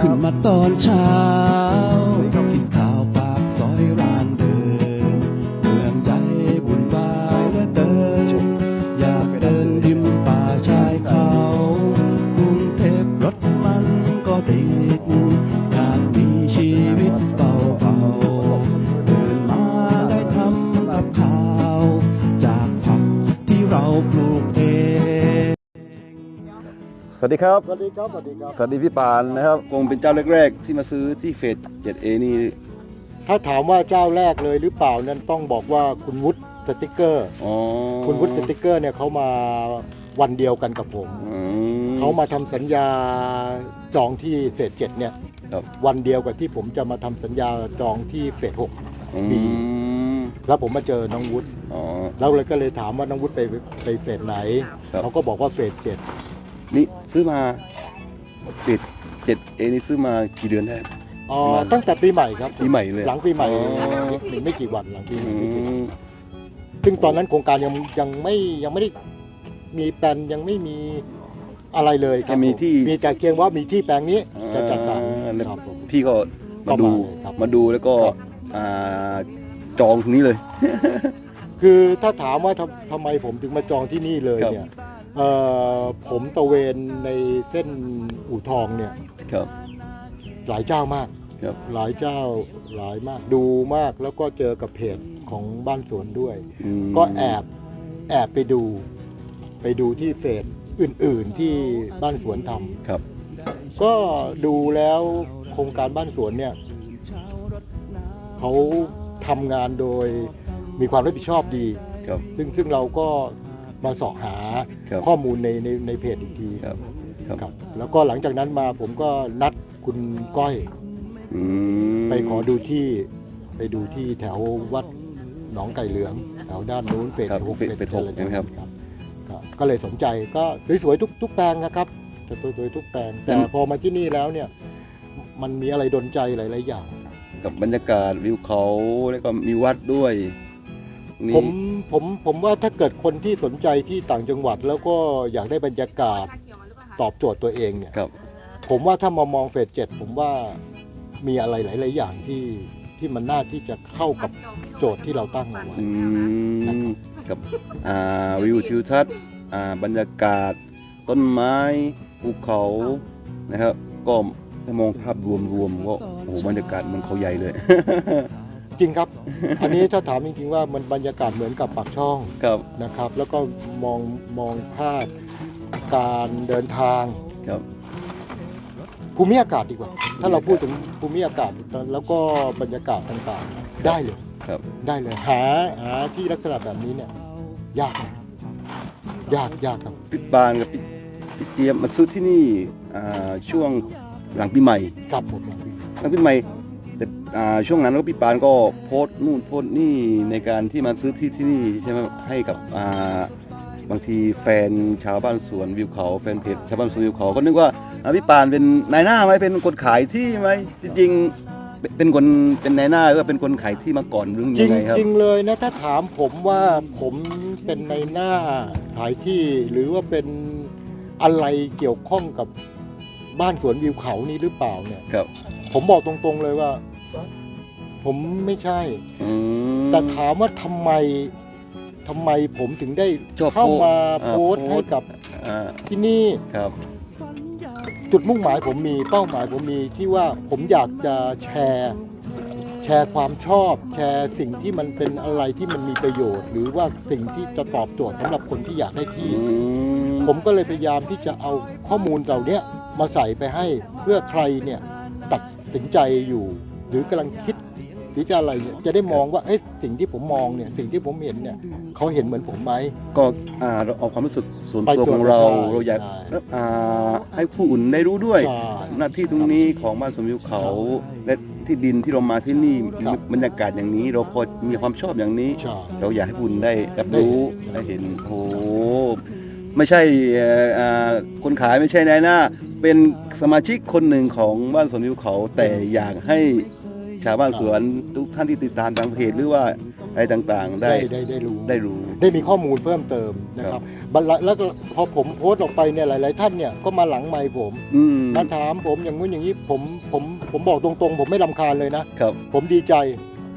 ขึ้นมาตอนเช้า สวัสดีครับ สวัสดีครับ สวัสดีครับ สวัสดีพี่ปานนะครับ คงเป็นเจ้าแรกๆ ที่มาซื้อที่เฟส 7A นี่ ถ้าถามว่าเจ้าแรกเลยหรือเปล่านั้นต้องบอกว่าคุณวุฒิสติกเกอร์ อ๋อคุณวุฒิสติกเกอร์เนี่ยเขามาวันเดียวกันกับผม อืม เขามาทำสัญญาจองที่เฟสเจ็ดเนี่ยครับ วันเดียวกับที่ผมจะมาทำสัญญาจองที่เฟสหกอืปีมแล้วผมมาเจอน้องวุฒิอ๋อ แล้วเลยก็เลยถามว่าน้องวุฒิไปไปเฟสไหนครับ เขาก็บอกว่าเฟสเจ็ด นี่ซื้อมาติด 7A นี่ซื้อมากี่เดือนได้อ๋อประมาณตั้งแต่ปีใหม่ครับปีใหม่เลยหลังปีใหม่อ๋อ หรือไม่กี่วันหลังปีใหอืม่ไม่กี่วันมซึ่งตอนนั้นโครงการยังยังไม่ยังไม่ได้มีแปลนยังไม่มีอะไรเลยครับแค่มีที่มีแต่เพียงว่ามีที่แปลงนี้จะจัดสรรอ่าแล้วครับผม พี่ก็มาดูก็มาเลยครับมาดูแล้วก็ครับ อ่าจองตรงนี้เลย คือถ้าถามว่าทำทำไมผมถึงมาจองที่นี่เลยครับเนี่ย เอ่อผมตระเวนในเส้นอู่ทองเนี่ยครับ หลายเจ้ามาก ครับ หลายเจ้าหลายมากดูมากแล้วก็เจอกับเพจของบ้านสวนด้วย อืมก็แอบแอบไปดู ไปดูที่เฟสอื่นๆที่บ้านสวนทำครับ ก็ดูแล้วโครงการบ้านสวนเนี่ยเขาทำงานโดยมีความรับผิดชอบดี ครับ ซึ่งซึ่งเราก็ มาเสาะหาครับข้อมูลในในในเพจอีกทีครับครับ ครับ แล้วก็หลังจากนั้นมาผมก็นัดคุณก้อยอืมไปขอดูที่ไปดูที่แถววัดหนองไก่เหลือง แถวด้านนู้นเฟสครับหกเฟสเฟสหกอะไรใช่ไหมครับ ครับครับก็เลยสนใจก็สวยๆทุกทุกแปลงนะครับสวยๆทุกแปลงแต่พอมาที่นี่แล้วเนี่ยมันมีอะไรดนใจหลายๆอย่าง กับบรรยากาศวิวเขาแล้วก็มีวัดด้วย นี่ผมผมผมว่าถ้าเกิดคนที่สนใจที่ต่างจังหวัด แล้วก็อยากได้บรรยากาศตอบโจทย์ตัวเองเนี่ยครับ ผมว่าถ้ามามองเฟสเจ็ดผมว่ามีอะไรหลาย ๆ อย่างที่ที่มันน่าที่จะเข้ากับโจทย์ที่เราตั้งเอาไว้ อืมกับอ่าวิวทิวทัศน์อ่าบรรยากาศ ต้นไม้ภูเขานะครับ ก็ถ้ามองภาพรวมๆก็โอ้โหบรรยากาศมันเขาใหญ่เลย จริงครับ อันนี้ถ้าถามจริงๆว่ามันบรรยากาศเหมือนกับปากช่องครับ นะครับ แล้วก็มองมองภาพการเดินทางครับ ภูมิอากาศดีกว่า ถ้าเราพูดถึงภูมิอากาศแล้วก็บรรยากาศต่างๆ ได้เลยครับ ได้เลยหาหาที่ลักษณะแบบนี้เนี่ยยากนะยากยากครับพี่ปานกับพี่พี่เจี๊ยบมาซื้อที่นี่อ่าช่วงหลังปีใหม่ครับผมหลังปีใหม่ แต่อ่าช่วงนั้นก็พี่ปานก็โพสต์นู่นโพสต์นี่ในการที่มาซื้อที่ที่นี่ใช่ไหมให้กับอ่าบางทีแฟนชาวบ้านสวนวิวเขาแฟนเพจชาวบ้านสวนวิวเขาก็นึกว่าอ่าพี่ปานเป็นนายหน้าไหมเป็นคนขายที่ไหมจริงๆเป็นเป็นคนเป็นนายหน้าหรือว่าเป็นคนขายที่มาก่อนหรือจริยังงไงครับ จริงเลยนะถ้าถามผมว่าผมเป็นในหน้าขายที่หรือว่าเป็นอะไรเกี่ยวข้องกับบ้านสวนวิวเขานี่หรือเปล่าเนี่ย ครับ ผมบอกตรงๆเลยว่า ผมไม่ใช่ อืม แต่ถามว่าทำไมทำไมผมถึงได้ชอบเข้ามาอ่าโพสต์โพสต์ให้กับอ่าที่นี่ครับ จุดมุ่งหมายผมมีเป้าหมายผมมีที่ว่าผมอยากจะแชร์ แชร์ความชอบ แชร์สิ่งที่มันเป็นอะไรที่มันมีประโยชน์ หรือว่าสิ่งที่จะตอบโจทย์สำหรับคนที่อยากได้ที่ อืมผมก็เลยพยายามที่จะเอาข้อมูลเหล่าเนี้ยมาใส่ไปให้เพื่อใครเนี่ยตัดสินใจอยู่ หรือกำลังคิดห รือจะอะไรเนี่ยจะได้มองว่าเอ้ยสิ่งที่ผมมองเนี่ยสิ่งที่ผมเห็นเนี่ยเขาเห็นเหมือนผมไหม ก็อ่าเราเอาความรู้สึกส่วนไปตัวตัวของเราใช่เราอยากใช่อ่าให้ผู้อื่นได้รู้ด้วย ใช่หน้าที่ตรงนี้ของบ้านสมวิวเขาและที่ดินที่เรามาที่นี่ครับ บรรยากาศอย่างนี้ เราพอมีความชอบอย่างนี้ ใช่ เราอยากให้ผู้อื่นได้รับรู้ได้ได้เห็นโอ้โหไม่ใช่เอ่ออ่าคนขายไม่ใช่นายหน้า เป็นสมาชิกคนหนึ่งของบ้านสวนวิวเขาแต่อยากให้ ชาวบ้านสวนทุกท่านที่ติดตามทางเพจหรือว่าอะไรต่างๆ ได้ได้ได้ได้รู้ได้รู้ ได้มีข้อมูลเพิ่มเติมนะครับบัดละแล้วก็พอผมโพสต์ออกไปเนี่ยหลาย ๆ ท่านเนี่ยก็มาหลังไมค์ผมอืมมาถามผมอย่างงู้นอย่างนี้ผมผมผมบอกตรงๆ ผมไม่ลำคาญเลยนะ ครับ ผมดีใจ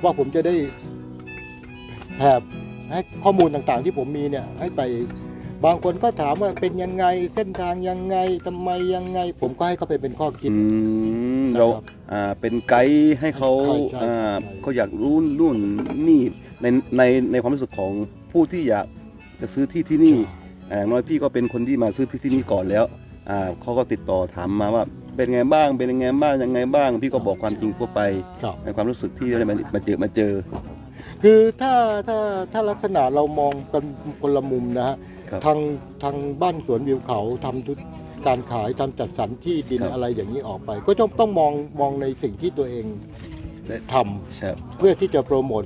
ว่าผมจะได้แผ่ให้ข้อมูลต่างๆ ที่ผมมีเนี่ยให้ไปบางคนก็ถามว่าเป็นยังไงเส้นทางยังไงทำไมยังไง ผมก็ให้เขาไปเป็นข้อคิด อืมนะครับ เราอ่าเป็นไกด์ให้เขาใช่ใช่อ่าใช่ เขาอยากรู้นู่นนี่ในในในความรู้สึกของผู้ที่อยากจะซื้อที่ที่นี่ อ่าอย่างน้อยพี่ก็เป็นคนที่มาซื้อที่ที่นี่ก่อนแล้วอ่าเขาก็ติดต่อถามมาว่า เป็นไงบ้าง เป็นยังไงบ้างยังไงบ้าง พี่ก็บอกความจริงทั่วไป ครับ ในความรู้สึกที่ได้มามาเจอมาเจอ คือถ้าถ้าถ้าลักษณะเรามองกันคนละมุมนะฮะครับ ทางทางบ้านสวนวิวเขาทำธุร การขายทำจัดสรรที่ดินครับ อะไรอย่างนี้ออกไป ก็ต้องต้องมองมองในสิ่งที่ตัวเองได้ทำใช่เพื่อที่จะโปรโมท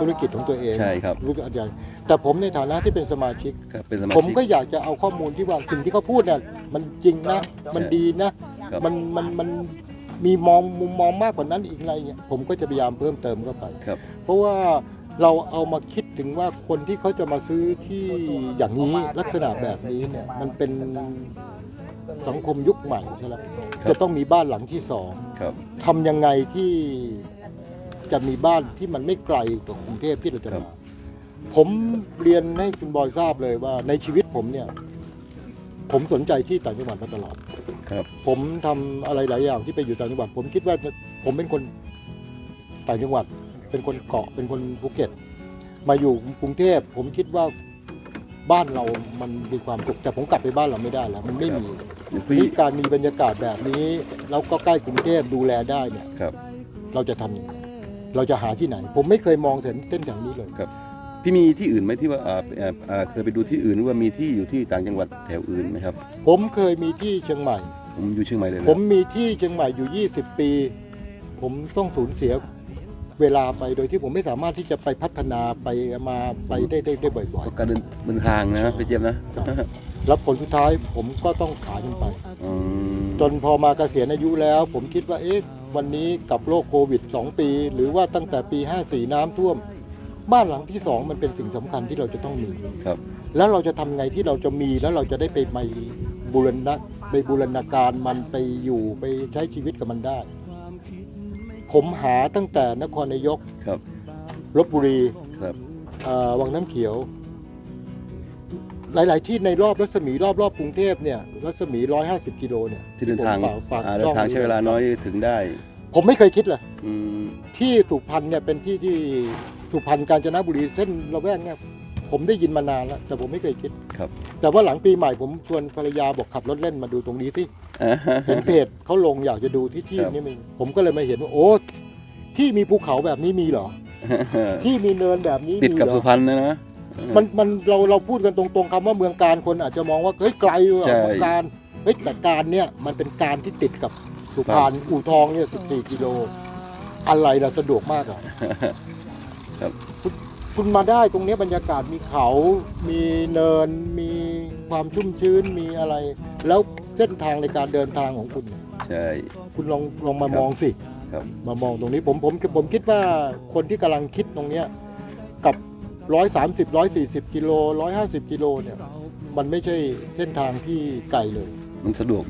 ธุรกิจของตัวเองใช่ครับหรืออะไรแต่ผมในฐานะที่เป็นสมาชิก ครับเป็นสมาผมชิกก็อยากจะเอาข้อมูลที่ว่าสิ่งที่เขาพูดเนี่ยมันจริงนะมันดีนะ ครับ มันมันมันมีมองมุมมองมากกว่านั้นอีกอะไรเงี้ยผมก็จะพยายามเพิ่มเติมเข้าไป ครับ เพราะว่าเราเอามาคิดถึงว่าคนที่เขาจะมาซื้อที่อย่างนี้ลักษณะแบบนี้เนี่ยมันเป็น สังคมยุคใหม่ใช่ไหมจะต้องมีบ้านหลังที่สองครับ ทำยังไงที่จะมีบ้านที่มันไม่ไกลกับกรุงเทพที่เราจะครัมาบผมเรียนให้คุณบอยทราบเลยว่า ในชีวิตผมเนี่ย ผมสนใจที่ต่างจังหวัดมาตลอด ครับ ผมทำอะไรหลายอย่างที่ไปอยู่ต่างจังหวัด ผมคิดว่าผมเป็นคนต่างจังหวัด เป็นคนเกาะเป็นคนภูเก็ต มาอยู่กรุงเทพผมคิดว่า บ้านเรามันมีความสุขแต่ผมกลับไปบ้านเราไม่ได้แล้ว มันไม่มีพี่นี่การมีบรรยากาศแบบนี้ แล้วก็ใกล้กรุงเทพดูแลได้เนี่ยครับ เราจะทำยังไงเราจะหาที่ไหน ผมไม่เคยมองถึงเส้นอย่างนี้เลยพี่มีที่อื่นไหมที่ว่าอ่าอ่าอ่าเคยไปดูที่อื่นหรือว่ามีที่อยู่ที่ต่างจังหวัดแถวอื่นไหมครับ ผมเคยมีที่เชียงใหม่ ผมอยู่เชียงใหม่เลยนะผมมีที่เชียงใหม่อยู่ 20 ปี ผมต้องสูญเสีย เวลาไปโดยที่ผมไม่สามารถที่จะไปพัฒนาไปมาไปได้ได้ได้บ่อย ก็การเดินเดินทางนะพี่เจี๊ยบนะครับๆแล้วผลสุดท้ายผมก็ต้องขายมันไป อืมจนพอมาเกษียณอายุแล้ว ผมคิดว่าเอ๊ะวันนี้กับโรคโควิด 2 ปี หรือว่าตั้งแต่ปี 54 น้ำท่วม บ้านหลังที่ 2 มันเป็นสิ่งสำคัญที่เราจะต้องมี ครับแล้วเราจะทำไงที่เราจะมีแล้วเราจะได้ไปไปบูรณะไปบูรณาการมันไปอยู่ไปใช้ชีวิตกับมันได้ ผมหาตั้งแต่นครนายกครับลบบุรีครับเอ่อวังน้ำเขียว หลาย ๆ ที่ในรอบรัศมีรอบรอบกรุงเทพเนี่ยรัศมี 150 กิโลเนี่ยที่เดินทางผมฝกฝากอ่าเดินทางช่ใช้เวลาน้อยถึงได้ผมไม่เคยคิดเลย อืมที่สุพรรณเนี่ยเป็นที่ที่สุพรรณกาญจนบุรีเส้นระแวกเนี่ย ผมได้ยินมานานแล้ว แต่ผมไม่เคยคิดครับ แต่ว่าหลังปีใหม่ผมชวนภรรยาบอกขับรถเล่นมาดูตรงนี้สิเห็นเพจเขาลงอยากจะดูที่ที่ครับนี่มีผมก็เลยมาเห็นว่าโอ้ที่มีภูเขาแบบนี้มีเหรอ ที่มีเนินแบบนี้ติดมีกับเหรสุอพรรณนะนะมันมันเราเราพูดกันตรงๆคำว่าเมืองการคนอาจจะมองว่าเฮ้ยไกลว่ะใช่เมืองการเฮ้ยแต่การเนี่ยมันเป็นการที่ติดกับสุพรรณอู่ทองเนี่ย14กิโลอะไรเราสะดวกมากอะครับ คุณคุณมาได้ตรงเนี้ยบรรยากาศมีเขา มีเนิน มีความชุ่มชื้น มีอะไร แล้วเส้นทางในการเดินทางของคุณใช่ คุณลองลองมาครับ มองสิ ครับ มามองตรงนี้ผมผมผมคิดว่าคนที่กำลังคิดตรงเนี้ยกับร้อยสามสิบร้อยสี่สิบกิโลร้อยห้าสิบกิโลเนี่ยมันไม่ใช่เส้นทางที่ไกลเลย มันสะดวก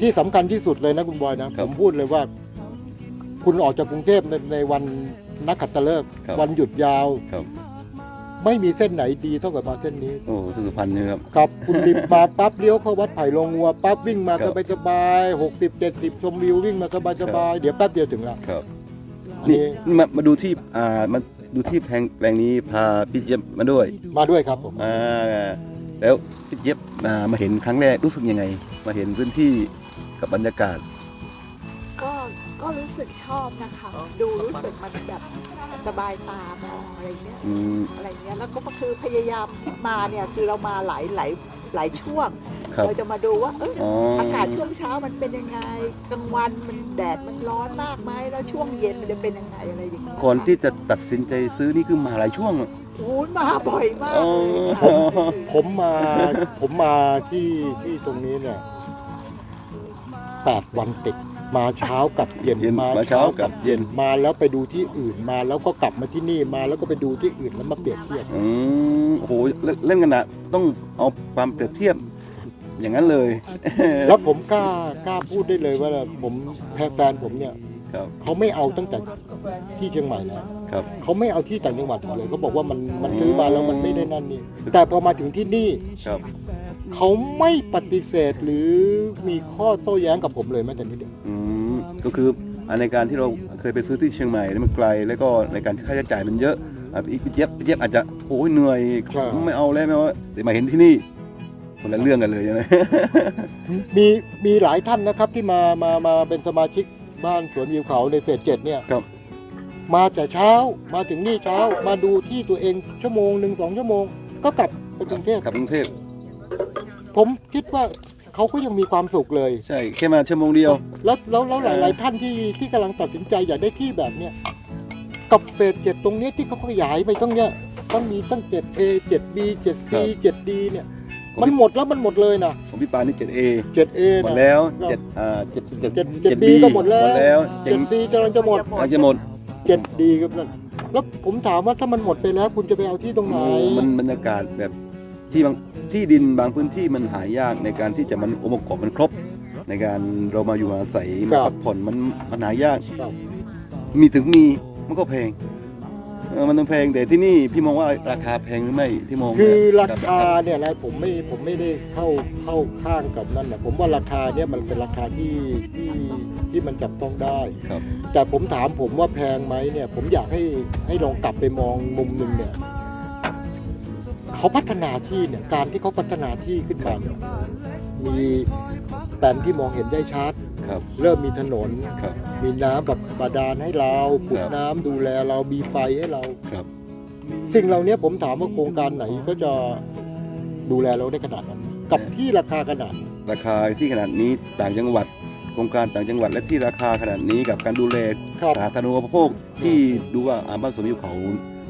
ที่สำคัญที่สุดเลยนะคุณบอยนะ ครัผบ มพูดเลยว่า คุณออกจากกรุงเทพในในวัน นักขัตฤกษ์ครับ วันหยุดยาว ครับไม่มีเส้นไหนดีเท่ากับมาเส้นนี้ โอ้สุพรรณนี่ครับครับคุณดิบมาปั๊บเลี้ยวเข้าวัดไผ่ลงงัวปั๊บวิ่งมาครัสบบายสบายหกสิบเจ็ดสิบชมวิววิ่งมาสบายสบายเดี๋ยวแป๊บเดียวถึงแล้วครับ อันนี่นี้มามาดูที่อ่ามาดูที่แพงแปลงนี้พาพี่เจี๊ยบมาด้วยมาด้วยครับผม อ่าแล้วพี่เจี๊ยบอ่ามาเห็นครั้งแรกรู้สึกยังไง มาเห็นพื้นที่กับบรรยากาศก็ ก็รู้สึกชอบนะคะ ดูรู้สึกมันแบบสบายตามองอะไรเงี้ยอืม อะไรเงี้ยแล้วก็คือพยายามที่มาเนี่ยคือเรามาหลายหลายหลายช่วง ครับ เราจะมาดูว่าเอออ๋ออากาศช่วงเช้ามันเป็นยังไงกลางวันมันแดดมันร้อนมากไหมแล้วช่วงเย็นมันจะเป็นยังไงอะไรอย่างเงี้ยก่อนที่จะตัดสินใจซื้อนี่คือมาหลายช่วงโอ้ยมาบ่อยมากอ๋อเลยค่ะผมมาผมมาที่ที่ตรงนี้เนี่ยแปดวันติด มาเช้ากับเย็นเย็นมาเช้ากับเย็น มาแล้วไปดูที่อื่นมาแล้วก็กลับมาที่นี่มาแล้วก็ไปดูที่อื่นแล้วมาเปรียบเทียบอืมโอ้โหเล่นเล่นกันนะต้องเอาความเปรียบเทียบอย่างนั้นเลย แล้วผมกล้ากล้าพูดได้เลยว่าผมแฟนผมเนี่ยครับเขาไม่เอาตั้งแต่ที่เชียงใหม่แล้วครับเขาไม่เอาที่ต่างจังหวัดเลยเขาบอกว่ามันมันซื้อมาแล้วมันไม่ได้นั่นนี่แต่พอมาถึงที่นี่ครับ เขาไม่ปฏิเสธหรือมีข้อโต้แย้งกับผมเลยแม้แต่นิดเดียวอืมก็คืออันในการที่เราเคยไปซื้อที่เชียงใหม่แล้วมันไกล แล้วก็ในการค่าใช้จ่ายมันเยอะอะพี่พี่เจี๊ยบพี่เจี๊ยบอาจจะโอ้ยเหนื่อยไม่เอาแล้วไม่เอาแต่มาเห็นที่นี่คนละเรื่องกันเลยใช่ไหม มีมีหลายท่านนะครับที่มามามาเป็นสมาชิกบ้านสวนวิวเขาในเฟสเจ็ดเนี่ยครับ มาแต่เช้ามาถึงนี่เช้ามาดูที่ตัวเองชั่วโมงหนึ่งสองชั่วโมง ก็กลับไปกรุงเทพกลับกรุงเทพ ผมคิดว่าเขาก็ยังมีความสุขเลย ใช่แค่มาชั่วโมงเดียว แล้วแล้วแล้วหลาย ๆ ท่านที่ที่กำลังตัดสินใจอยากได้ที่แบบเนี้ยกับเฟสเจ็ดตรงเนี้ยที่เขาขยายไปตั้งเนี้ยมันมีตั้ง 7A 7B 7C 7D เนี่ย มันหมดแล้วมันหมดเลยนะ ของพี่ปานนี่ 7A 7A หมดนะ แล้วครับเจ็ดอ่าเจ็ดเจ็ดเจ็ดเจ็ด 7B ก็หมดแล้ว หมดแล้วเจ็ด 7C กำลังจะหมด อาจจะหมด 7D ครับนั่นแล้วผมถามว่าถ้ามันหมดไปแล้ว คุณจะไปเอาที่ตรงไหน มันบรรยากาศแบบ ที่บางที่ดินบางพื้นที่มันหายากในการที่จะมันองค์ประกอบมันครบ ในการเรามาอยู่อาศัยครัมาบพักผ่อนมันมันหายาก ครับ มีถึงมีมันก็แพงเออมันต้องแพงแต่ที่นี่พี่มองว่าราคาแพงหรือไม่ที่มองคือเนี่ยราคาเนี่ยนะผมไม่ผมไม่ได้เข้าเข้าข้างกับนั่นนะผมว่าราคาเนี่ยมันเป็นราคาที่ที่ที่มันจับต้องได้ ครับ แต่ผมถามผมว่าแพงไหมเนี่ย ผมอยากให้ให้ลองกลับไปมองมุมหนึ่งเนี่ย เขาพัฒนาที่เนี่ยการที่เขาพัฒนาที่ขึ้นมาเนี่ยมีแปลนที่มองเห็นได้ชัด ครับ เริ่มมีถนน ครับ มีน้ำแบบบาดาลให้เราขุดครับน้ำดูแลเรามีไฟให้เรา ครับ สิ่งเหล่านี้ผมถามว่าโครงการไหนก็จะดูแลเราได้ขนาดนั้น กับที่ราคาขนาดนั้นราคาที่ขนาดนี้ต่างจังหวัดโครงการต่างจังหวัดและที่ราคาขนาดนี้กับการดูแลครับ สาธารณูปโภคที่ดูว่าอาบ้านสวนวิวเขา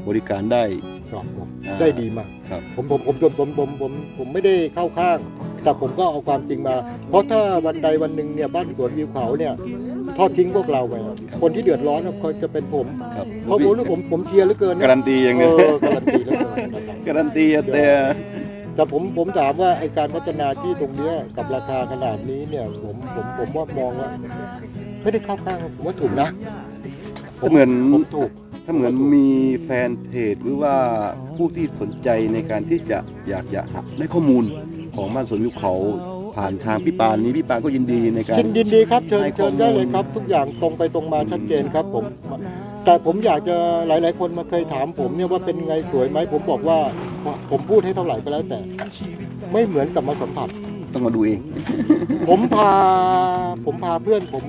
บริการได้ครับผมอ่า ได้ดีมาก ครับ ผมผมผมผมผมผมผมผมไม่ได้เข้าข้าง แต่ผมก็เอาความจริงมา เพราะถ้าวันใดวันหนึ่งเนี่ยบ้านสวนวิวเขาเนี่ยทอดทิ้งพวกเราไปนะคนที่เดือดร้อนก็จะเป็นผมครับเพราะผมผมผมเชียร์เหลือเกินนะการันตีอย่างเอนี้อการันตีเหลือเกินนะครับ การันตีอะแต่ แต่ผมผมถามว่าไอการพัฒนาที่ตรงเนี้ยกับราคาขนาดนี้เนี่ย ผมผมผมว่ามองว่า ไม่ได้เข้าข้างผมว่าถูกนะผถ้าเหมือน ผมถูก ถ้าเหมือนมีแฟนเพจหรือว่าผู้ที่สนใจในการที่จะอยากจะหาได้ข้อมูลของบ้านสวนวิวเขาผ่านทางพี่ปานนี้พี่ปานก็ยินดีในการยินดีดีครับเชิญให้ข้เชิอญมูลได้เลยครับ ทุกอย่างตรงไปตรงมาชัดเจนครับผม แต่ผมอยากจะหลาย ๆ คนมาเคยถามผมเนี่ยว่าเป็นไงสวยไหมผมบอกว่าผมพูดให้เท่าไหร่ก็แล้วแต่ ไม่เหมือนกับมาสัมผัส ต้องมาดูเอง ผมพาผมพาเพื่อนผม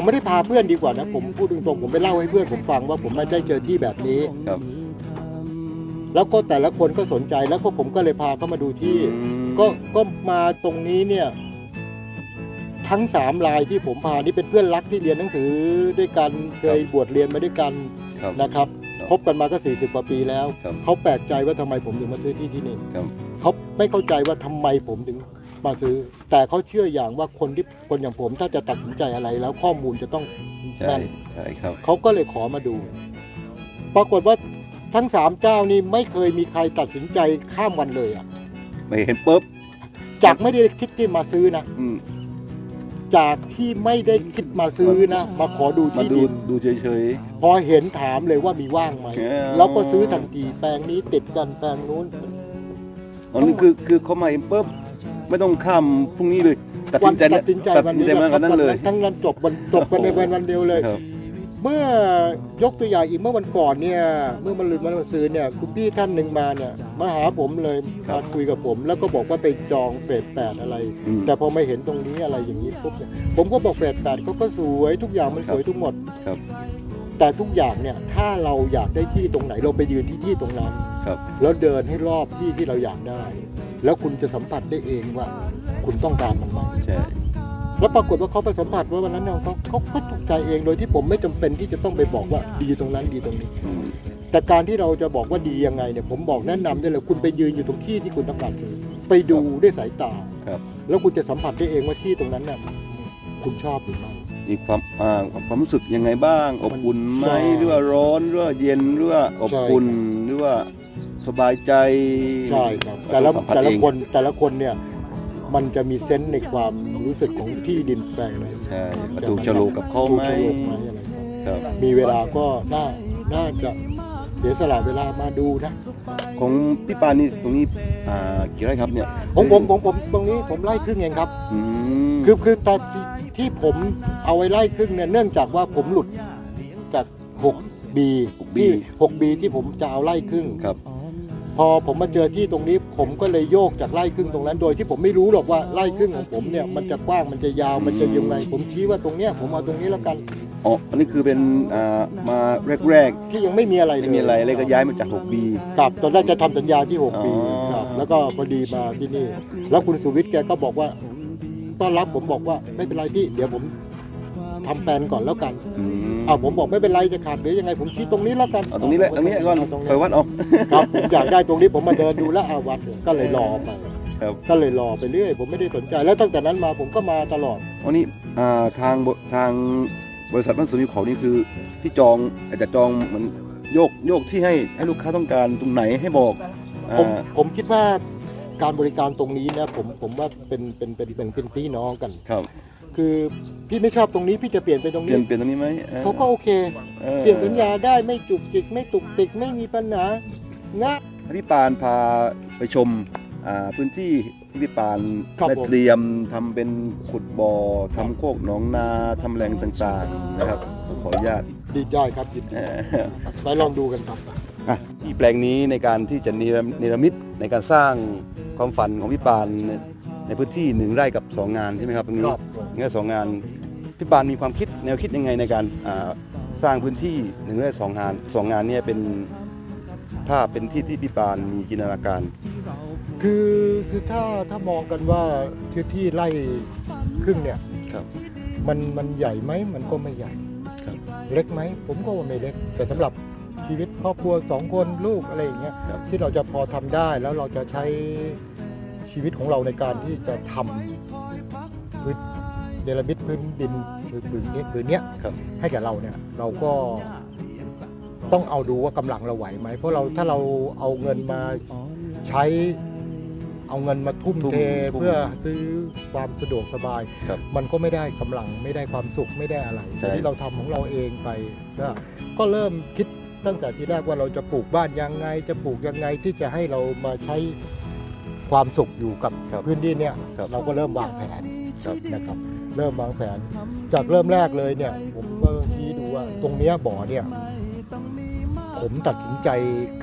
ผมไม่ได้พาเพื่อนดีกว่านะ ผมพูดตรงๆผมไปเล่าให้เพื่อนผมฟังว่าผมไม่ได้เจอที่แบบนี้ ครับ แล้วก็แต่ละคนก็สนใจแล้วก็ผมก็เลยพาเขามาดูที่ ก็ก็มาตรงนี้เนี่ย ทั้งสามรายที่ผมพานี่เป็นเพื่อนรักที่เรียนหนังสือด้วยกันเคยบวชเรียนมาด้วยกันครับ นะครับครับคบกันมาก็สี่สิบกว่าปีแล้ว ครับ เขาแปลกใจว่าทำไมผมถึงมาซื้อที่ที่นี่ครับ เขาไม่เข้าใจว่าทำไมผมถึง มาซื้อ แต่เขาเชื่ออย่างว่าคนที่คนอย่างผมถ้าจะตัดสินใจอะไรแล้วข้อมูลจะต้องใช่แน่นใช่ครับ เขาก็เลยขอมาดู ปรากฏว่าทั้งสามเจ้านี่ไม่เคยมีใครตัดสินใจข้ามวันเลยอะไม่เห็นปุ๊บจากไม่ได้คิดที่มาซื้อนะอืมจากที่ไม่ได้คิดมาซื้อนะมาขอดูมาที่ดูดิน ดูเฉยพอเห็นถามเลยว่ามีว่างไหมเออแล้วก็ซื้อทันทีแปลงนี้ติดกันแปลงนู้นๆอันนี้คือคือเขามาเห็นปุ๊บ ไม่ต้องข้ามพรุ่งนี้เลย ตัดวัสินใจตัดสินใจตัดวันสินนี้ใจมากันนั้นเลย ทั้งนั้นจบวันจบกันในวันวันเดียวเลย ครับ เมื่อยกตัวอย่างอีกเมื่อวันก่อนเนี่ย เมื่อมันลืมมันซื้อเนี่ยคุณพี่ท่านหนึ่งมาเนี่ยมาหาผมเลยมาคุยกับผม แล้วก็บอกว่าไปจองเฟสแปดอะไร อืมแต่พอมาเห็นตรงนี้อะไรอย่างนี้ปุ๊บเนี่ยผมก็บอกเฟสแปดเขาก็สวยทุกอย่างมันครับสวยทุกหมด ครับ แต่ทุกอย่างเนี่ยถ้าเราอยากได้ที่ตรงไหนเราไปยืนที่ที่ตรงนั้น ครับ แล้วเดินให้รอบที่ที่เราอยากได้ แล้วคุณจะสัมผัสได้เองว่า คุณต้องการมันไหมใช่ แล้วปรากฏว่าเขาไปสัมผัสว่าวันนั้นเนี่ยเขาเขาก็ถูกใจเองโดยที่ผมไม่จำเป็นที่จะต้องไปบอกว่าดีตรงนั้นดีตรงนี้ อืม แต่การที่เราจะบอกว่าดียังไงเนี่ยผมบอกแนะนำได้เลยคุณไปยืนอยู่ตรงที่ที่คุณต้องการซื้อไปดูด้วยสายตา ครับ แล้วคุณจะสัมผัสได้เองว่าที่ตรงนั้นเนี่ยคุณชอบหรือไม่ มีความอ่าความรู้สึกยังไงบ้าง อบอุ่นไหมใช่ หรือว่าร้อนหรือว่าเย็นหรือว่าอบใช่อุ่นหรือว่าสบายใจ ใช่ครับ แต่ละสัมผัสแต่ละเอง คนแต่ละคนเนี่ยมันจะมีเซนส์ในความรู้สึกของที่ดินแปลงนั้นใช่มาถูกฉลกกับเขาถูกไหมโฉลกไหมอะไรครับ ครับ มีเวลาก็น่าน่าจะเสียสละเวลามาดูนะของพี่ปานนี่ตรงนี้อ่ากี่ไร่ครับเนี่ยผมผมผมผมตรงนี้ผมไล่ครึ่งเองครับ อืมคือคือตอน ที่ที่ผมเอาไว้ไล่ครึ่งเนี่ยเนื่องจากว่าผมหลุดจาก 6B ที่ 6B ที่ผมจะเอาไล่ครึ่ง ครับ พอผมมาเจอที่ตรงนี้ผมก็เลยโยกจากไล่ครึ่งตรงนั้น โดยที่ผมไม่รู้หรอกว่าไล่ครึ่งของผมเนี่ยมันจะกว้างมันจะยาวมันจะยังไง ผมชี้ว่าตรงเนี้ยผมเอาตรงนี้แล้วกันอ๋อ อันนี้คือเป็นอ่ามาแรกที่ยังไม่มีอะไรๆเลยไม่มีอะไรเลยก็ย้ายมาจาก 6B ครับตอนแรกจะทำสัญญาที่ 6 ปีอ๋อ ครับ แล้วก็พอดีมาที่นี่ แล้วคุณสุวิทย์แกก็บอกว่า ต้อนรับผมบอกว่าไม่เป็นไรพี่ เดี๋ยวผมทำแปลนก่อนแล้วกันอืมอ้าวผมบอกไม่เป็นไรจะขาดหรือยังไงผมชี้ตรงนี้แล้วกันเอาตรงนี้แหละตรงนี้ก่อนเาตรงนี้คอยวัดเอาครับผมอยากได้ตรงนี้ผมมาเดินดูแล้วอาวัดก็เลยรอไปครับ ก็เลยรอไปเรื่อย ผมไม่ได้สนใจแล้วตั้งแต่นั้นมาผมก็มาตลอด วันนี้อ่าทางบทางบริษัทบ้านสวนวิวเขานี่คือที่จองอาจจะจองเหมือนโยกโยกที่ให้ให้ลูกค้าต้องการตรงไหนให้บอกอ่าผมผมคิดว่า การบริการตรงนี้นะผมผมว่าเป็นเป็นเป็นเป็นเป็นพี่น้องกัน ครับ คือพี่ไม่ชอบตรงนี้พี่จะเปลี่ยนไปตรงเปลี่นี้ยนเปลี่ยนตรงนี้ไหมออเขาก็โอเคออเปลี่ยนสัญญาได้ไม่จุกจิกไม่ตุกติกไม่มีปัญหาง่าย พี่ปานพาไปชมอ่าพื้นที่ที่พี่ปานครับได้ผม เตรียมทำเป็นขุดบ่อทำโคกหนองนาทำแหล่งต่างๆนะครับขออนุญาต ดีได้ครับยินดีเอ่อไปลองดูกันครับ อะที่แปลงนี้ในการที่จะเนรเนรมิตในการสร้าง ความฝันของพี่ปานในในพื้นที่หนึ่งไร่กับสองงานใช่ไหมครับตรงนี้ครับงานสองงานพี่ปานมีความคิดแนวคิดยังไงในการอ่าสร้างพื้นที่หนึ่งไร่สองงานสองงานเนี่ยเป็นภาพเป็นที่ที่พี่ปานมีจินตนาการ คือคือถ้าถ้ามองกันว่าที่ที่ไล่ครึ่งเนี่ยครับ มันมันใหญ่ไหมมันก็ไม่ใหญ่ ครับ เล็กไหมผมก็ว่าไม่เล็ก แต่สำหรับ ชีวิตครอบครัวสองคนลูกอะไรอย่างเงี้ยครับที่เราจะพอทำได้แล้วเราจะใช้ชีวิตของเราในการที่จะทำพื้นเนรมิตพื้นดินพื้นพื้นนี้พื้นเนี้ยครับให้แก่เราเนี่ยเราก็ต้องเอาดูว่ากำลังเราไหวไหมเพราะเราถ้าเราเอาเงินมาใช้เอาเงินมาทุ่มทุ่มเททุ่มเพื่อซื้อความสะดวกสบายครับมันก็ไม่ได้กำลังไม่ได้ความสุขไม่ได้อะไรใช่ที่เราทำของเราเองไปก็ก็เริ่มคิด ตั้งแต่ที่แรกว่าเราจะปลูกบ้านยังไง จะปลูกยังไงที่จะให้เรามาใช้ความสุขอยู่กับครับพื้นที่เนี่ยครับ เราก็เริ่มวางแผนครับ นะครับ เริ่มวางแผน จากเริ่มแรกเลยเนี่ย ผมก็ชี้ดูว่าตรงเนี้ยบ่อเนี่ย ผมตัดสินใจ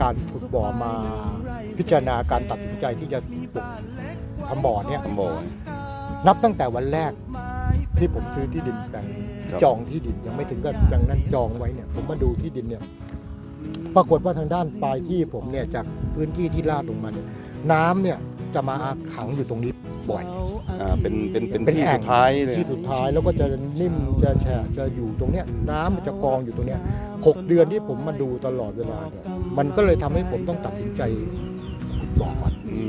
การขุดบ่อมาพิจารณาการตัดสินใจที่จะปลูกทำบ่อเนี่ยคำบอกนับตั้งแต่วันแรกที่ผมซื้อที่ดินแปลงนี้ครับ จองที่ดินยังไม่ถึงกับอย่างนั้นจองไว้เนี่ย ผมมาดูที่ดินเนี่ย ปรากฏว่าทางด้านปลายที่ผมเนี่ยจากพื้นที่ที่ลาดลงมาเนี่ยน้ำเนี่ยจะมาขังอยู่ตรงนี้บ่อย อ่าเป็นเป็นเป็นเป็นที่แอ่ง สุดท้ายเลยที่สุดท้ายแล้วก็จะนิ่มจะแฉะจะอยู่ตรงเนี้ยน้ำมันจะกองอยู่ตรงเนี้ยหกเดือนที่ผมมาดูตลอดเวลาเนี่ยมันก็เลยทำให้ผมต้องตัดสินใจขุดบ่อก่อนอื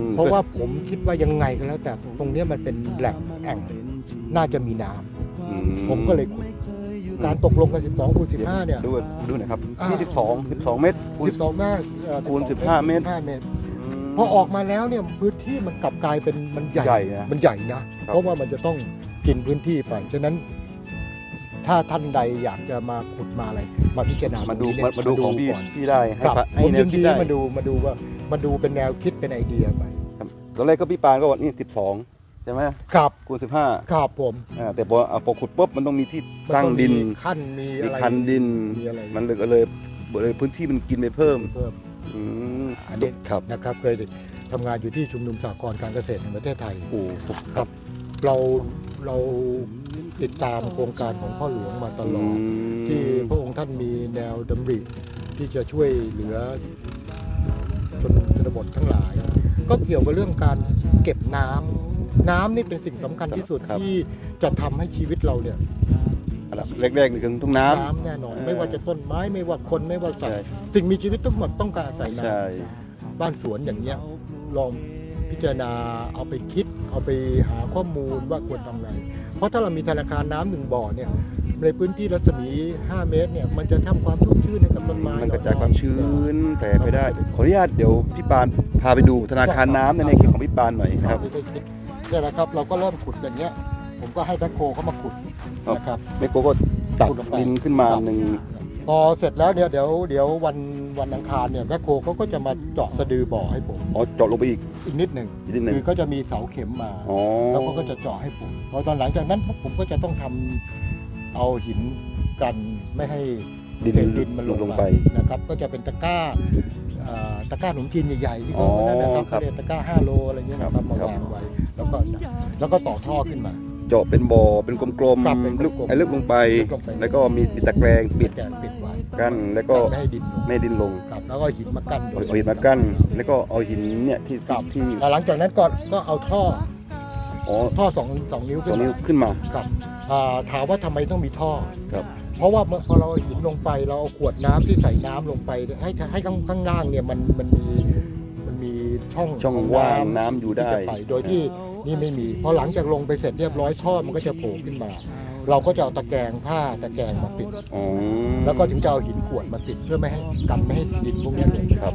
มเพราะว่าผมคิดว่ายังไงก็แล้ว แต่ตรงเนี้ยมันเป็นแหล่งแอ่งน่าจะมีน้ำอืผมก็เลยขุด การตกลงกัน 12คูณ15 เนี่ย ดูดูหน่อยครับอ่า ที่12 12 เมตรคูณ 12หน้าเอ่อคูณ15เมตร 15เมตรพอออกมาแล้วเนี่ยพื้นที่มันกลับกลายเป็นมันใหญ่ ใหญ่นะ มันใหญ่นะเพราะว่ามันจะต้องกินพื้นที่ไป ฉะนั้น ถ้าท่านใดอยากจะมาขุดมาอะไร มาพิจารณามาดูตรงนี้มาเนี่ยมาดูของพี่ก่อนพี่ได้ให้ครับพระผให้มแนยิวนคิดดีได้มาดูมาดูว่ามาดูเป็นแนวคิดเป็นไอเดียไปครับตอนแรกก็พี่ปานก็บอกนี่ 12 ใช่ไหมครับคูณ15ครับผมอ่าแต่พอเอาพอขุดปุ๊บมันต้องมีที่ตั้งดินมัมีขั้นมีมีอะไร คันดิน มีอะไร มันเลยก็เลยเลยพื้นที่มันกินไปเพิ่มเพิ่ม อืมอันนี้ ครับนะครับเคยทำงานอยู่ที่ชุมนุมสหกรณ์การเกษตรแห่งประเทศไทย โอ้ผมครับ เราเราติดตามโครงการของพ่อหลวงมาตลอด ที่พระองค์ท่านมีแนวดำริ ที่จะช่วยเหลือชนชนบททั้งหลาย ก็เกี่ยวกับเรื่องการเก็บน้ำ น้ำนี่เป็นสิ่งสำคัญที่สุดครับ ที่จะทำให้ชีวิตเราเนี่ยอันดับแรกๆนี่คือทุ่งน้ำ น้ำแน่นอน เออ ไม่ว่าจะต้นไม้ไม่ว่าคนไม่ว่าสัตใช่ว์สิ่งมีชีวิตทั้งหมดต้องการอาศัยน้ใช่ำบ้านสวนอย่างเงี้ยลองพิจารณาเอาไปคิด เอาไปหาข้อมูลว่าควรทำไงราะถ้าเรามีธนาคารน้ำหนึ่งบ่อเนี่ยในพื้นที่รัศมี 5 เมตรเนี่ยมันจะทำความชุ่มชื้นให้กับต้นไม้มันกระจายความชื้นแผ่ไปได้ ขออนุญาตเดี๋ยวพี่ปานพาไปดูธนาคารน้ำในในคลิปของพี่ปานหน่อยคนะครัรับบ เนี่ยนะครับ เราก็เริ่มขุดอย่างเงี้ย ผมก็ให้แบ็คโคเข้ามาขุดครับนะครับ แม่โกก็ตักขุดลงไปดินขึ้นมาหนึ่งพอเสร็จแล้วเดี๋ยวเดี๋ยวเดี๋ยววันวันอังคารเนี่ยแบ็คโคเขาก็จะมาเจาะสะดือบ่อให้ผมอ๋อเจาะลงไปอีกอีกนิดหนึ่งอีกนิดหนึ่งคือก็จะมีเสาเข็มมา อ๋อแล้วเขาก็จะเจาะให้ผมพอตอนหลังจากนั้นปุ๊บผมก็จะต้องทำเอาหินกันไม่ให้ดินเศษดินมันลงลงไปไป นะครับ ก็จะเป็นตะกร้าอ่าตะกร้าขนมจีนใหญ่ๆที่เขาอ๋อนั่นนะครับครับเขาเรียกตะกร้า5โลอะไรเงี้ยนะคครัรับบมาวางไว้ แล้วก็แล้วก็ต่อท่อขึ้นมา เจาะเป็นบ่อเป็นกลมครับเป็นๆลึกกลมๆไอ้ลึกลงไป ลึกลงไป แล้วก็มีมีตะแกรงปิดแกนปิดไว้กั้นแล้วก็ไม่ให้ดินลงไม่ให้ดินลงครับแล้วก็หินมากั้นเอาเอาหินมากั้นแล้วก็เอาหินเนี่ยที่ครับที่แล้วหลังจากนั้นก็ก็เอาท่ออ๋อท่อสองสองนิ้วสขึ้องนนิ้วมาขึ้นมา ครับอ่าถามว่าทำไมต้องมีท่อ ครับ เพราะว่าเมื่อพอเราเอาหินลงไปเราเอาขวดน้ำที่ใส่น้ำลงไปเนี่ยให้ให้ข้างข้างล่างเนี่ยมันมันมีมันมีช่องช่องขว่างน้ำอยู่ที่ได้จะไปโดยที่ นี่ไม่มีพอหลังจากลงไปเสร็จเรียบร้อยท่อมันก็จะโผล่ขึ้นมา เราก็จะเอาตะแกรงผ้าตะแกรงมาปิด อ๋อแล้วก็ถึงจะเอาหินกรวดมาปิดเพื่อไม่ให้กันไม่ให้ดินพวกนี้ลงครับ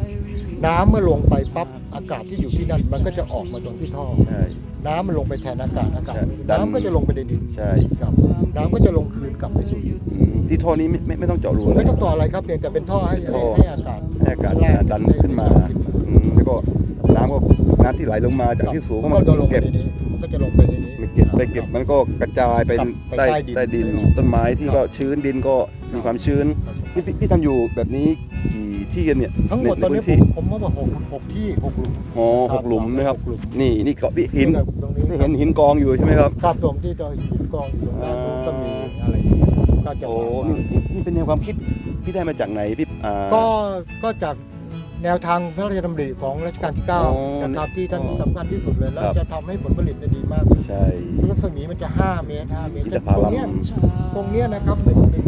น้ำเมื่อลงไปปั๊บอากาศที่อยู่ที่นั่น มันก็จะออกมาตรงที่ท่อ ใช่ น้ำมันลงไปแทนอากาศอากาศใช่ดัน น้ำก็จะลงไปในดินใช่ครับ น้ำก็จะลงคืนกลับไปสู่ดินอืมที่ท่อนี้ไม่ไม่ไม่ต้องเจาะรูเลไม่ยต้องต่ออะไรครับเพียงแต่เป็นท่อให้ท่ให้อให้อากาศให้อากาศแรงดันขึ้นมา อืมแล้วก็น้ำก็ น้ำที่ไหลลงมาจากที่สูงก็ก็มาจะลงไปเก็บในนี้มันก็จะลงไปในนี้ไม่เก็บไปเก็บมันก็กระจายไปครับไปใต้ใต้ดินใต้ดินต้นไม้ที่ก็ชื้นดินก็มีความชื้นพี่พี่พี่ทำอยู่แบบนี้กี่ที่กันเนี่ยทั้งหมดใตอนนี้พื้ผมที่ผมว่าหกหกที่หกหลุมอ๋อหกหลุมนะครับหกหลุมนี่นี่เกาะที่หินตรงนี้ที่เห็นหินกองอยู่ใช่ไหมครับครับตรงที่เราหินกองอยู่ตรงนั้นก็มีอะไรอย่างเงี้ยก็จะโอ้วางนี่นี่นี่เป็นแนวความคิดพี่ได้มาจากไหนพี่อ่าก็ก็จาก แนวทางพระราชดำริของรัชกาลที่อ๋อ9นะครับที่ท่านอ๋อสำคัญที่สุดเลย แล้วครับ จะทำให้ผลผลิตได้ดีมากใช่ รัศมีมันจะ 5 เมตร 5 เมตรที่แต่จะตพารงลำเนี้ยตรงเนี้ยนะครับหนึ่งหนึ่ง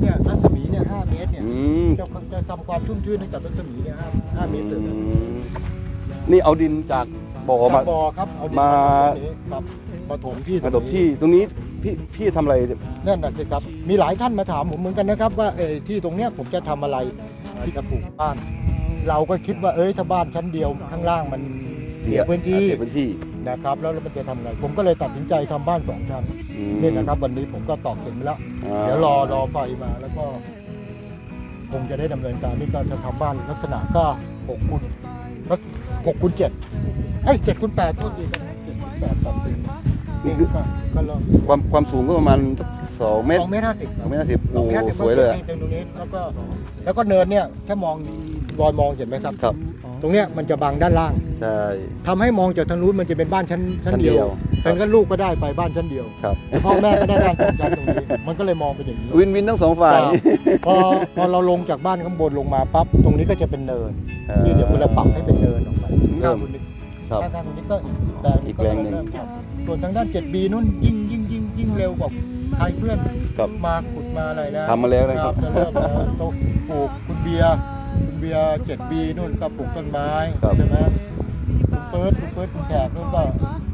เนี่ยรัศมีเนี่ย5เมตรเนี่ยอืมจะจะทำความชุ่มชื้นให้กับรัศมีเนี่ย5 5เมตรเลยนะนี่เอาดินจากบ่อมา จากบ่อครับเอาดินมา ตรงนี้ครับมาถมที่มาตบที่ตรงนี้พี่พี่ทำอะไร นั่นน่ะสิครับ มีหลายท่านมาถามผมเหมือนกันนะครับ ว่าเออที่ตรงเนี้ยผมจะทำอะไรที่จะปลูกบ้าน เราก็คิดว่าเอ้ยถ้าบ้านชั้นเดียวข้างล่างมันเสียพื้นที่เสียพื้นที่นะครับ แล้วมันจะทำไงผมก็เลยตัดสินใจทำบ้านสองชั้นอืม นี่นะครับ วันนี้ผมก็ตอกเข็มไปแล้วาเดี๋ยวรอรอไฟมาแล้วก็คงจะได้ดำเนินการนี่ก็จะทำบ้านลักษณะก็หกคูณหกคูณเจ็ดเอ้ยเจ็ดคูณแปดโทษทีครับเจ็ดคูณแปดตัดสิน นี่คือก็ก็ลองความความสูงก็ประมาณสองเมตรสองเมตรห้าสิบสองเมตรห้าสิบสโอ้องเมตรห้าสิบสวยเลยอะ ตรงนี้แล้วก็แล้วก็เนินเนี่ยถ้ามองรอยมองเห็นไหมครับ ครับ ตรงเนี้ยมันจะบังด้านล่างใช่ ทำให้มองจากทางนู้นมันจะเป็นบ้านชั้นชั้นเดียวชั้นเดียวฉันก็ลูกก็ได้ไปบ้านชั้นเดียวครับ พ่อแม่ก็ได้บ้านสองชั้นตรงนี้มันก็เลยมองเป็นอย่างนี้ วินวินทั้งสองฝ่าย พอพอเราลงจากบ้านข้างบนลงมาปั๊บตรงนี้ก็จะเป็นเนินนี่เดี๋ยวเราปรับให้เป็นเนินออ กไปเริ่ข้างมบนนี้ครับข้างๆตรงนี้ก็อีกแปลงอีกแปลงหนึ่งเริ่มครับส่วนทางด้าน 7B นู่นยิ่งยิ่งยิ่งยิ่งเร็วกว่าใครเพื่อนครับมาขุดมาอะไรนะทำมาแล้วนะครับจะเริ่มแล้วต้องปลูกคุณเบียร์คุณเบียร์เจ็ดปีนู่นก็ปลูกต้นไม้ครับ ใช่ไหมคุณเปิดคุณเปิดคุณแขกนู่นก็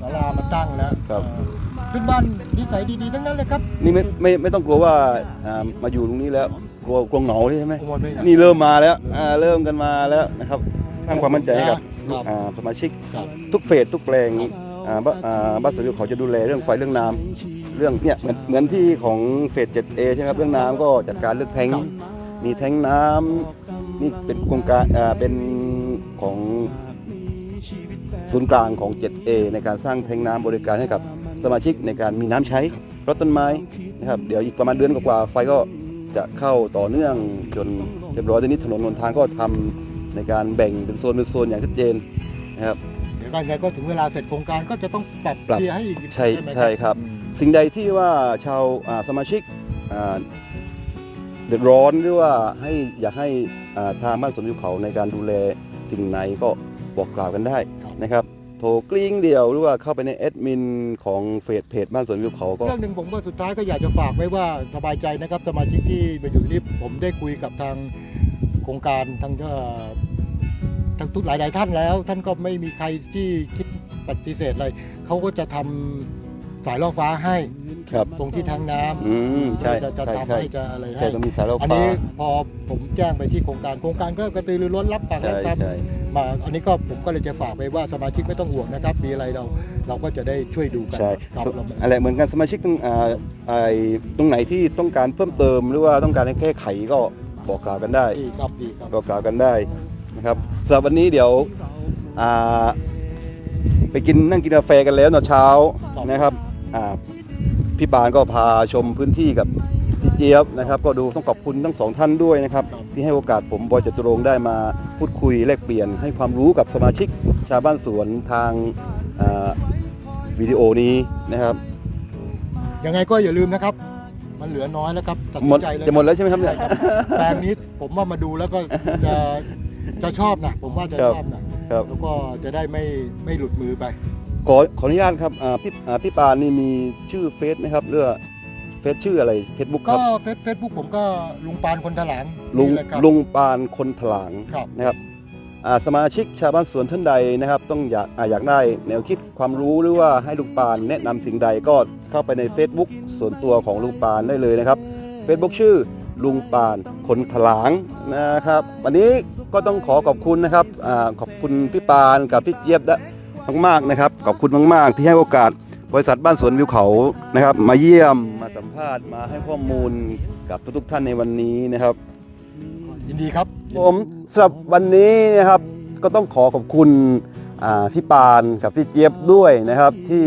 ศาลามาตั้งแล้วครับ เออขึ้นบ้านนิสัยดีๆทั้งนั้นเลยครับ นี่ไม่ไม่ไม่ต้องกลัวว่าอ่ามาอยู่ตรงนี้แล้วกลัวกลัวเหงาใช่ไหมโอ้โหไม่นี่เริ่มมาแล้วอ่าเริ่มกันมาแล้วนะครับสร้างความมั่นใจให้กับครับ อ่าสมาชิก ครับ ทุกเฟสทุกแปลง อ่าบ้าอ่าบ้านสวนเขาจะดูแลเรื่องไฟเรื่องน้ำเรื่องเนี่ยเหมือนเหมือนที่ของเฟส 7A ใช่ไหมครับเรื่องน้ำก็จัดการเรื่องแทงมีแทงน้ำนี่เป็นโครงการอ่าเป็นของศูนย์กลางของ 7A ในการสร้างแทงน้ำบริการให้กับสมาชิกในการมีน้ำใช้รดต้นไม้นะครับเดี๋ยวอีกประมาณเดือนกว่าๆไฟก็จะเข้าต่อเนื่องจนเรียบร้อยตอนนี้ถนนหนทางก็ทำในการแบ่งเป็นโซนเป็นโซนอย่างชัดเจนนะครับ เดี๋ยวยังไงก็ถึงเวลาเสร็จโครงการก็จะต้องปรับปรับ เคลียร์ให้อีกใช่ไหมใช่ครับสิ่งใดที่ว่าชาวอ่าสมาชิกอ่าเดือดร้อนหรือว่าให้อยากให้อ่าทางบ้านสวนวิวเขาในการดูแลสิ่งไหนก็บอกกล่าวกันได้นะครับ โทรกลิ้งเดียวหรือว่าเข้าไปในแอดมินของเฟซเพจบ้านสวนวิวเขาก็ เรื่องหนึ่งผมก็สุดท้ายก็อยากจะฝากไว้ว่าสบายใจนะครับ สมาชิกที่มาอยู่ที่นี่ผมได้คุยกับทางโครงการทางเอ่อ ทางทุกหลายหลาย ๆ ท่านแล้ว ท่านก็ไม่มีใครที่คิดปฏิเสธอะไรเขาก็จะทำสายล่อฟ้าให้ครับ ตรงที่ทางน้ำอืมใช่จะจะใช่ทำใช่ให้จะอะไรใช่ให้ต้องมีสายรถอันฟ้านี้พอผมแจ้งไปที่โครงการโครงการก็กระตือรือร้นรับปากใช่รับคใช่ำมาอันนี้ก็ผมก็เลยจะฝากไปว่าสมาชิกไม่ต้องห่วงนะครับ มีอะไรเราเราก็จะได้ช่วยดูกันใช่ครับเราอะไรเหมือนกันสมาชิกตรงอ่าไอ้ตรงไหนที่ต้องการเพิ่มเติมหรือว่าต้องการให้แก้ไขก็บอกกล่าวกันได้ ดีครับดีครับบอกกล่าวกันได้ นะครับสำหรับวันนี้เดี๋ยวอ่าไปกินนั่งกินกาแฟกันแล้วตอนเช้านะครับอ่าพี่ปานก็พาชมพื้นที่กับพี่เจี๊ยบนะครับก็ดูต้องขอบคุณทั้งสองท่านด้วยนะครับที่ให้โอกาสผมบอยจตุรงค์ได้มาพูดคุยแลกเปลี่ยน ให้ความรู้กับสมาชิกชาวบ้านสวนทางอ่าวิดีโอนี้นะครับยังไงก็อย่าลืมนะครับ มันเหลือน้อยแล้วครับตัดหมสิดนใจเลยจะหมดแล้วใช่ไหมครับเนี่ยแปลงนี้ผมว่ามาดูแล้วก็จะ จะชอบนะผมว่าจะครับชอบนะครับ แล้วก็จะได้ไม่ไม่หลุดมือไป ขอขออนุญาตครับอ่าพี่อ่าพี่ปานนี่มีชื่อเฟซไหมครับเรื่องเฟซชื่ออะไรเฟซบุ๊กคก็รับ เฟซเฟซบุ๊กผมก็ลุงปานคนถลางลุงนี่แหะครับ ลุงปานคนถลางครับ นะครับอ่าสมาชิกชาวบ้านสวนท่านใดนะครับ ต้องอยากอาอยากได้แนวคิดความรู้หรือว่าให้ลุงปานแนะนำสิ่งใดก็เข้าไปใน Facebook ส่วนตัวของลุงปานได้เลยนะครับ Facebook ชื่อลุงปานคนถลางนะครับ วันนี้ ก็ต้องขอขอบคุณนะครับอาขอบคุณพี่ปานกับพี่เจี๊ยบและมากๆนะครับ ขอบคุณมาก ๆ ที่ให้โอกาสบริษัทบ้านสวนวิวเขานะครับ มาเยี่ยมมาสัมภาษณ์มาให้ข้อมูลกับทุกๆท่านในวันนี้นะครับ ยินดีครับผมสำหรับวันนี้นะครับก็ต้องขอขอบคุณอ่าพี่ปานกับพี่เจี๊ยบด้วยนะครับ ที่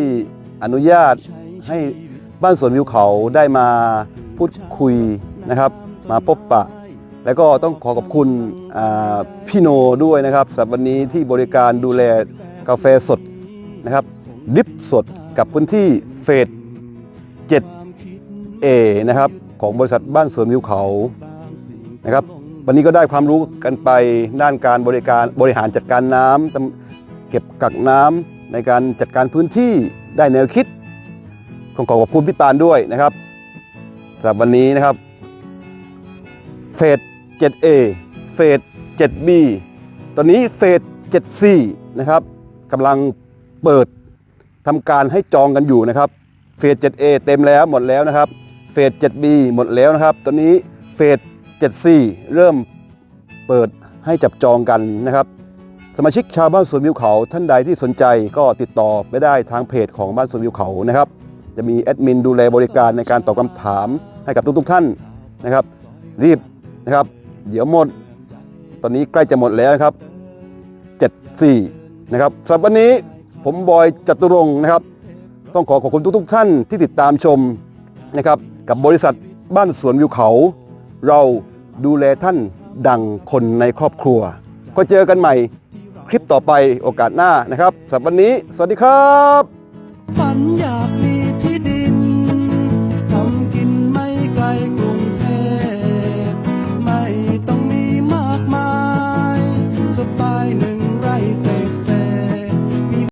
อนุญาตให้บ้านสวนวิวเขาได้มาพูดคุยนะครับ มาพบปะ แล้วก็ต้องขอขอบคุณพี่โนด้วยนะครับสำหรับวันนี้ที่บริการดูแลกาแฟสดนะครับดริปสดกับพื้นที่เฟส 7A นะครับของบริษัทบ้านสวนวิวเขานะครับวันนี้ก็ได้ความรู้กันไปด้านการบริการบริหารจัดการน้ำตำเก็บกักน้ำในการจัดการพื้นที่ได้แนวคิดของขอขอบคุณพี่ปานด้วยนะครับสำหรับวันนี้นะครับเฟส 7A เฟส 7B ตอนนี้เฟส 7C นะครับกำลังเปิดทำการให้จองกันอยู่นะครับ เฟส 7A เต็มแล้วหมดแล้วนะครับ เฟส 7B หมดแล้วนะครับ ตอนนี้เฟส74เริ่มเปิดให้จับจองกันนะครับ สมาชิกชาวบ้านสวนวิวเขาท่านใดที่สนใจก็ติดต่อไปได้ทางเพจของบ้านสวนวิวเขานะครับ จะมีแอดมินดูแลบริการในการตอบคำถามให้กับทุกๆท่านนะครับ รีบนะครับ เดี๋ยวหมด ตอนนี้ใกล้จะหมดแล้วนะครับ 74 นะครับสำหรับวันนี้ผมบอยจตุรงค์นะครับ ต้องขอขอบคุณทุกๆท่านที่ติดตามชมนะครับ กับบริษัทบ้านสวนวิวเขา เราดูแลท่านดังคนในครอบครัว ก็เจอกันใหม่คลิปต่อไปโอกาสหน้านะครับสำหรับวันนี้ สวัสดีครับฝัน